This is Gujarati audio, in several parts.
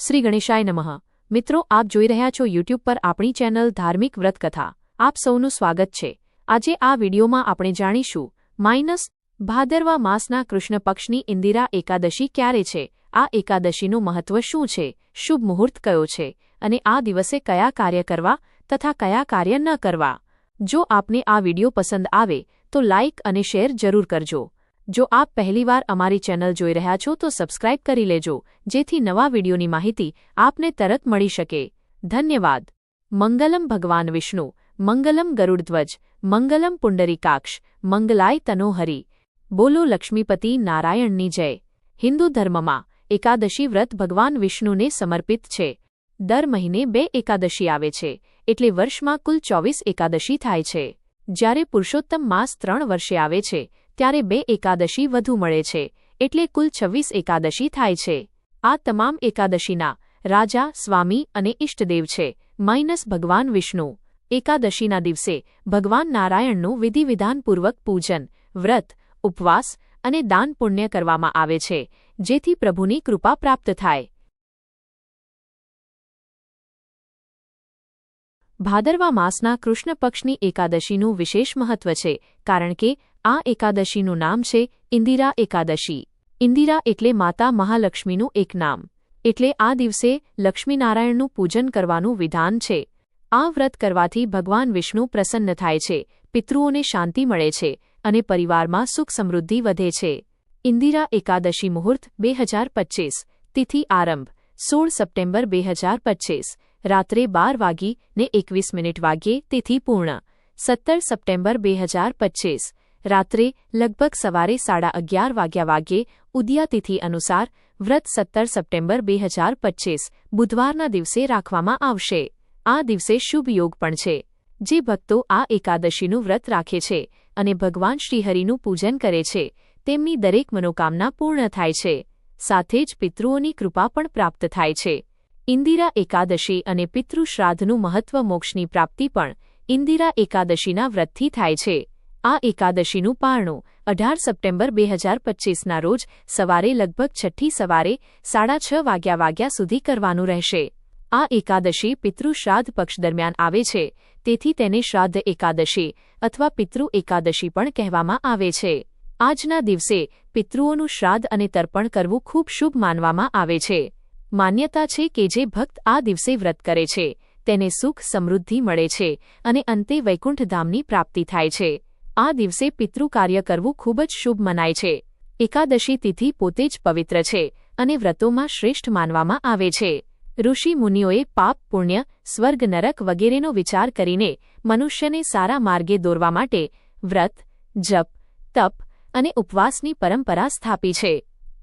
શ્રી ગણેશાય નમઃ. મિત્રો, આપ જોઈ રહ્યા છો યુટ્યુબ પર આપણી ચેનલ ધાર્મિક વ્રત કથા આપ સૌનું સ્વાગત છે. આજે આ વિડીયોમાં આપણે જાણીશું, માઇનસ ભાદરવા માસના કૃષ્ણ પક્ષની ઇન્દિરા એકાદશી ક્યારે છે? આ એકાદશીનું મહત્વ શું છે? શુભ મુહૂર્ત કયો છે? અને આ દિવસે કયા કાર્ય કરવા તથા કયા કાર્ય ન કરવા? જો આપને આ વીડિયો પસંદ આવે, તો લાઇક અને શેર જરૂર કરજો. જો આપ પહેલીવાર અમારી ચેનલ જોઈ રહ્યા છો તો સબસ્ક્રાઇબ કરી લેજો, જેથી નવા વિડીયોની માહિતી આપને તરત મળી શકે. ધન્યવાદ. મંગલમ ભગવાન વિષ્ણુ, મંગલમ ગરુડધ્વજ, મંગલમ પુંડરીકાક્ષ, મંગલાય તનોહરી. બોલો લક્ષ્મીપતિ નારાયણની જય. હિન્દુ ધર્મમાં એકાદશી વ્રત ભગવાન વિષ્ણુને સમર્પિત છે. દર મહિને બે એકાદશી આવે છે, એટલે વર્ષમાં કુલ ચોવીસ એકાદશી થાય છે. જ્યારે પુરુષોત્તમ માસ ત્રણ વર્ષે આવે છે ત્યારે બે એકાદશી વધુ મળે છે, એટલે કુલ છવ્વીસ એકાદશી થાય છે. આ તમામ એકાદશીના રાજા, સ્વામી અને ઇષ્ટદેવ છે, માઇનસ ભગવાન વિષ્ણુ. એકાદશીના દિવસે ભગવાન નારાયણનું વિધિવિધાનપૂર્વક પૂજન, વ્રત, ઉપવાસ અને દાન પુણ્ય કરવામાં આવે છે, જેથી પ્રભુની કૃપા પ્રાપ્ત થાય. ભાદરવા માસના કૃષ્ણ પક્ષની એકાદશીનું વિશેષ મહત્વ છે, કારણ કે આ એકાદશીનું નામ છે ઇન્દિરા એકાદશી. ઇન્દિરા એટલે માતા મહાલક્ષ્મીનું એક નામ. એટલે આ દિવસે લક્ષ્મીનારાયણનું પૂજન કરવાનું વિધાન છે. આ વ્રત કરવાથી ભગવાન વિષ્ણુ પ્રસન્ન થાય છે, પિતૃઓને શાંતિ મળે છે અને પરિવારમાં સુખ સમૃદ્ધિ વધે છે. ઇન્દિરા એકાદશી મુહૂર્ત બે તિથિ આરંભ, સોળ સપ્ટેમ્બર બે રાત્રે બાર વાગી ને એકવીસ મિનિટ વાગ્યે તેથી પૂર્ણ, સત્તર સપ્ટેમ્બર બે હજાર પચ્ચીસ. રાત્રે લગભગ સવારે સાડા અગિયાર વાગ્યા વાગ્યે ઉદયાતિથિ અનુસાર વ્રત સત્તર સપ્ટેમ્બર બે હજાર પચ્ચીસ બુધવારના દિવસે રાખવામાં આવશે. આ દિવસે શુભ યોગ પણ છે. જે ભક્તો આ એકાદશીનું વ્રત રાખે છે અને ભગવાન શ્રીહરિનું પૂજન કરે છે, તેમની દરેક મનોકામના પૂર્ણ થાય છે. સાથે જ પિતૃઓની કૃપા પણ પ્રાપ્ત થાય છે. ઇન્દિરા એકાદશી અને પિતૃશ્રાદ્ધનું મહત્વ મોક્ષની પ્રાપ્તિ પણ ઇન્દિરા એકાદશીના વ્રતથી થાય છે. આ એકાદશીનું પારણું અઢાર સપ્ટેમ્બર બે હજાર પચ્ચીસના રોજ સવારે લગભગ છઠ્ઠી સવારે સાડા છ વાગ્યા વાગ્યા સુધી કરવાનું રહેશે. આ એકાદશી પિતૃશ્રાદ્ધ પક્ષ દરમિયાન આવે છે. તેથી તેને શ્રાદ્ધ એકાદશી અથવા પિતૃ એકાદશી પણ કહેવામાં આવે છે. આજના દિવસે પિતૃઓનું શ્રાદ્ધ અને તર્પણ કરવું ખૂબ શુભ માનવામાં આવે છે. માન્યતા છે કે જે ભક્ત આ દિવસે વ્રત કરે છે, તેને સુખ સમૃદ્ધિ મળે છે અને અંતે વૈકુંઠધામની પ્રાપ્તિ થાય છે. આ દિવસે પિતૃ કાર્ય કરવું ખૂબ જ શુભ મનાય છે. એકાદશી તિથિ પોતે જ પવિત્ર છે અને વ્રતોમાં શ્રેષ્ઠ માનવામાં આવે છે. ઋષિ મુનિઓએ પાપ, પુણ્ય, સ્વર્ગ, નરક વગેરેનો વિચાર કરીને મનુષ્યને સારા માર્ગે દોરવા માટે વ્રત, જપ, તપ અને ઉપવાસની પરંપરા સ્થાપી છે.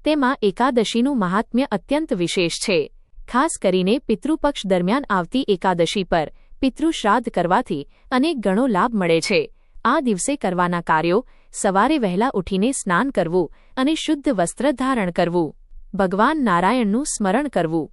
તેમાં એકાદશીનું મહાત્મ્ય અત્યંત વિશેષ છે. ખાસ કરીને પિતૃપક્ષ દરમિયાન આવતી એકાદશી પર પિતૃશ્રાદ્ધ કરવાથી અનેક ગણો લાભ મળે છે. આ દિવસે કરવાના કાર્યો, સવારે વહેલા ઉઠીને સ્નાન કરવું અને શુદ્ધ વસ્ત્ર ધારણ કરવું. ભગવાન નારાયણનું સ્મરણ કરવું.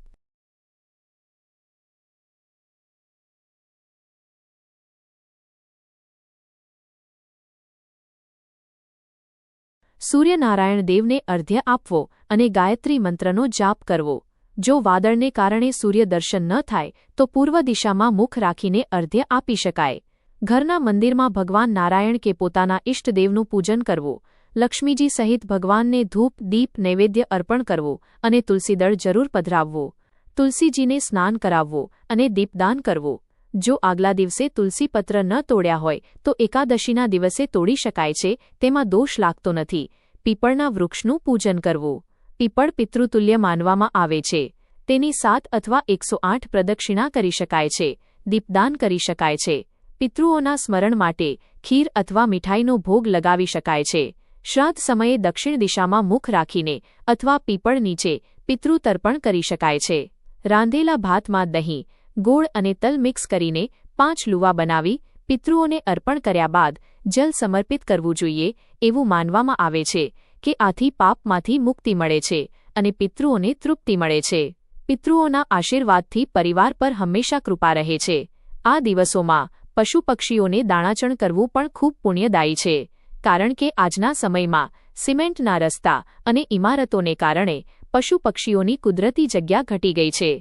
સૂર્યનારાયણ દેવને અર્ધ્ય આપવો અને ગાયત્રી મંત્રનો જાપ કરવો. જો વાદળને કારણે સૂર્યદર્શન ન થાય, તો પૂર્વ દિશામાં મુખ રાખીને અર્ધ્ય આપી શકાય. ઘરના મંદિરમાં ભગવાન નારાયણ કે પોતાના ઇષ્ટદેવનું પૂજન કરવું, લક્ષ્મીજી સહિત ભગવાનને ધૂપ, દીપ, નૈવેદ્ય અર્પણ કરવું અને તુલસીદળ જરૂર પધરાવવું. તુલસીજીને સ્નાન કરાવવું અને દીપદાન કરવું. જો આગલા દિવસે તુલસીપત્ર ન તોડ્યા હોય, તો એકાદશીના દિવસે તોડી શકાય છે, તેમાં દોષ લાગતો નથી. પીપળના વૃક્ષનું પૂજન કરવું. પીપળ પિતૃતુલ્ય માનવામાં આવે છે. તેની સાત અથવા એકસો આઠ પ્રદક્ષિણા કરી શકાય છે. દીપદાન કરી શકાય છે. પિતૃઓના સ્મરણ માટે ખીર અથવા મીઠાઈનો ભોગ લગાવી શકાય છે. શ્રાદ્ધ સમયે દક્ષિણ દિશામાં મુખ રાખીને અથવા પીપળ નીચે પિતૃતર્પણ કરી શકાય છે. રાંધેલા ભાતમાં દહીં ગોળ અને તલ મિક્સ કરીને પાંચ લુવા બનાવી પિતૃઓને અર્પણ કર્યા બાદ જલ સમર્પિત કરવું જોઈએ એવું માનવામાં આવે છે કે આથી પાપમાંથી મુક્તિ મળે છે અને પિતૃઓને તૃપ્તિ મળે છે. પિતૃઓના આશીર્વાદથી પરિવાર પર હંમેશા કૃપા રહે છે. આ દિવસોમાં પશુ પક્ષીઓને દાણાચણ કરવું પણ ખૂબ પુણ્યદાયી છે, કારણ કે આજના સમયમાં સિમેન્ટના રસ્તા અને ઇમારતોને કારણે પશુ પક્ષીઓની કુદરતી જગ્યા ઘટી ગઈ છે.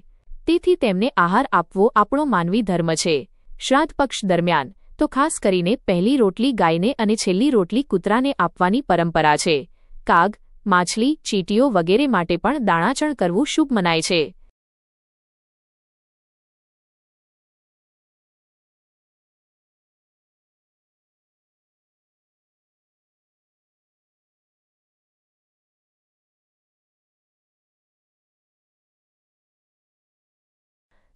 તેથી તેમને આહાર આપવો આપણો માનવી ધર્મ છે. શ્રાદ્ધ પક્ષ દરમિયાન, તો ખાસ કરીને પહેલી રોટલી ગાયને અને છેલ્લી રોટલી કૂતરાને આપવાની પરંપરા છે. કાગ, માછલી, ચીટીઓ વગેરે માટે પણ દાણાચણ કરવું શુભ મનાય છે.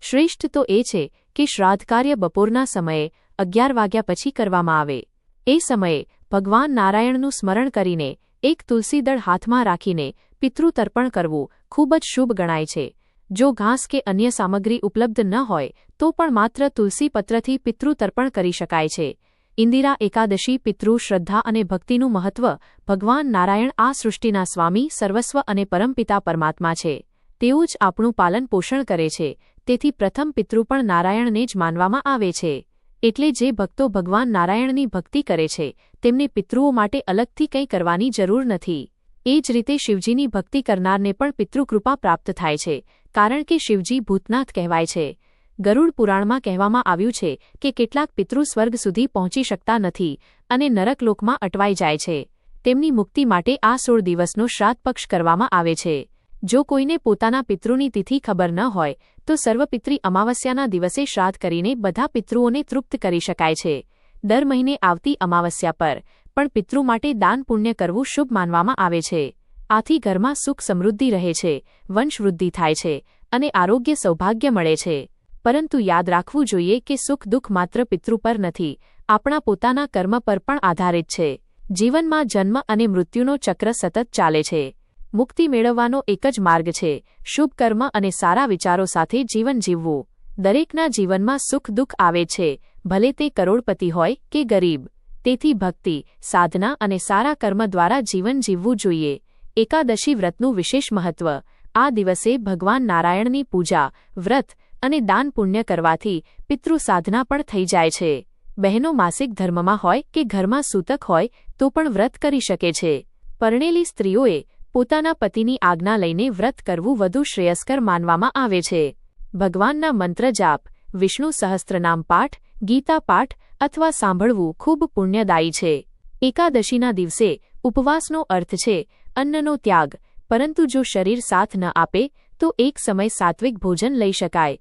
શ્રેષ્ઠ તો એ છે કે શ્રાદ્ધકાર્ય બપોરના સમયે અગિયાર વાગ્યા પછી કરવામાં આવે. એ સમયે ભગવાન નારાયણનું સ્મરણ કરીને એક તુલસીદળ હાથમાં રાખીને પિતૃતર્પણ કરવું ખૂબ જ શુભ ગણાય છે. જો ઘાસ કે અન્ય સામગ્રી ઉપલબ્ધ ન હોય, તો પણ માત્ર તુલસી પત્રથી પિતૃતર્પણ કરી શકાય છે. ઇન્દિરા એકાદશી પિતૃ શ્રદ્ધા અને ભક્તિનું મહત્વ ભગવાન નારાયણ આ સૃષ્ટિના સ્વામી, સર્વસ્વ અને પરમપિતા પરમાત્મા છે. તેઓ જ આપણું પાલન પોષણ કરે છે. તેથી પ્રથમ પિતૃ પણ નારાયણને જ માનવામાં આવે છે. એટલે જે ભક્તો ભગવાન નારાયણની ભક્તિ કરે છે, તેમને પિતૃઓ માટે અલગથી કંઈ કરવાની જરૂર નથી. એ જ રીતે શિવજીની ભક્તિ કરનારને પણ પિતૃકૃપા પ્રાપ્ત થાય છે, કારણ કે શિવજી ભૂતનાથ કહેવાય છે. ગરુડ પુરાણમાં કહેવામાં આવ્યું છે કે કેટલાક પિતૃ સ્વર્ગ સુધી પહોંચી શકતા નથી અને નરકલોકમાં અટવાઈ જાય છે. તેમની મુક્તિ માટે આ સોળ દિવસનો શ્રાદ્ધ પક્ષ કરવામાં આવે છે. જો કોઈને પોતાના પિતૃની તિથિ ખબર ન હોય તો સર્વપિત્રી અમાવસ્યાના દિવસે શ્રાદ્ધ કરીને બધા પિતૃઓને તૃપ્ત કરી શકાય છે. દર મહિને આવતી અમાવસ્યા પર પણ પિતૃ માટે દાન પુણ્ય કરવું શુભ માનવામાં આવે છે. આથી ઘરમાં સુખ સમૃદ્ધિ રહે છે વંશવૃદ્ધિ થાય છે અને આરોગ્ય સૌભાગ્ય મળે છે. પરંતુ યાદ રાખવું જોઈએ કે સુખ દુઃખ માત્ર પિતૃ પર નથી, આપણા પોતાના કર્મ પર પણ આધારિત છે. જીવનમાં જન્મ અને મૃત્યુનો ચક્ર સતત ચાલે છે. મુક્તિ મેળવવાનો એક જ માર્ગ છે. શુભ કર્મ અને સારા વિચારો સાથે જીવન જીવવું. દરેકના જીવનમાં સુખ દુઃખ આવે છે. ભલે તે કરોડપતિ હોય કે ગરીબ. તેથી ભક્તિ, સાધના અને સારા કર્મ દ્વારા જીવન જીવવું જોઈએ. એકાદશી વ્રતનું વિશેષ મહત્વ. આ દિવસે ભગવાન નારાયણની પૂજા, વ્રત અને દાન પુણ્ય કરવાથી પિતૃ સાધના પણ થઈ જાય છે. બહેનો માસિક ધર્મમાં હોય કે ઘરમાં સૂતક હોય તો પણ વ્રત કરી શકે છે. પરણેલી સ્ત્રીઓએ પોતાના પતિની આજ્ઞા લઈને વ્રત કરવું વધુ શ્રેયસ્કર માનવામાં આવે છે. ભગવાનના મંત્ર જાપ, વિષ્ણુ સહસ્ત્રનામ પાઠ, ગીતા પાઠ અથવા સાંભળવું ખૂબ પુણ્યદાયી છે. એકાદશીના દિવસે ઉપવાસનો અર્થ છે અન્નનો ત્યાગ, પરંતુ જો શરીર સાથ ન આપે, તો એક સમય સાત્વિક ભોજન લઈ શકાય.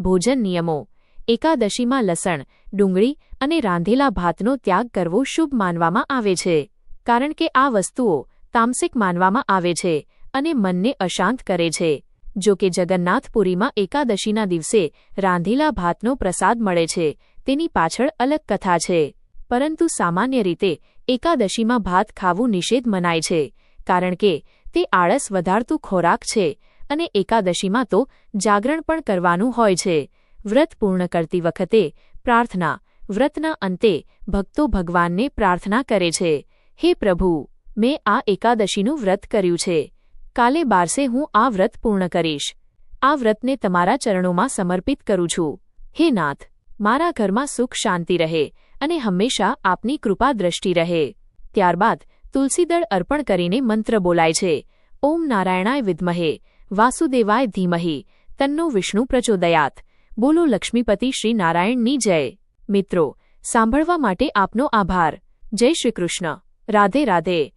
ભોજન નિયમો, એકાદશીમાં લસણ, ડુંગળી અને રાંધેલા ભાતનો ત્યાગ કરવો શુભ માનવામાં આવે છે. કારણ કે આ વસ્તુઓ તામસિક માનવામાં આવે છે અને મનને અશાંત કરે છે. જો કે જગન્નાથપુરીમાં એકાદશીના દિવસે રાંધેલા ભાતનો પ્રસાદ મળે છે, તેની પાછળ અલગ કથા છે. પરંતુ સામાન્ય રીતે એકાદશીમાં ભાત ખાવું નિષેધ મનાય છે, કારણ કે તે આળસ વધારતું ખોરાક છે અને એકાદશીમાં તો જાગરણ પણ કરવાનું હોય છે. વ્રત પૂર્ણ કરતી વખતે પ્રાર્થના, વ્રતના અંતે ભક્તો ભગવાનને પ્રાર્થના કરે છે, હે પ્રભુ મેં આ એકાદશીનું વ્રત કર્યું છે. કાલે બારસે હું આ વ્રત પૂર્ણ કરીશ. આ વ્રતને તમારા ચરણોમાં સમર્પિત કરું છું. હે નાથ, મારા ઘરમાં સુખ શાંતિ રહે અને હંમેશા આપની કૃપા દ્રષ્ટિ રહે. ત્યારબાદ તુલસીદળ અર્પણ કરીને મંત્ર બોલાય છે. ઓમ નારાયણાય વિદ્મહે, વાસુદેવાય ધીમહી, તન્નો વિષ્ણુ પ્રચોદયાત. બોલો લક્ષ્મીપતિ શ્રી નારાયણની જય. મિત્રો, સાંભળવા માટે આપનો આભાર. જય શ્રી કૃષ્ણ. રાધે રાધે.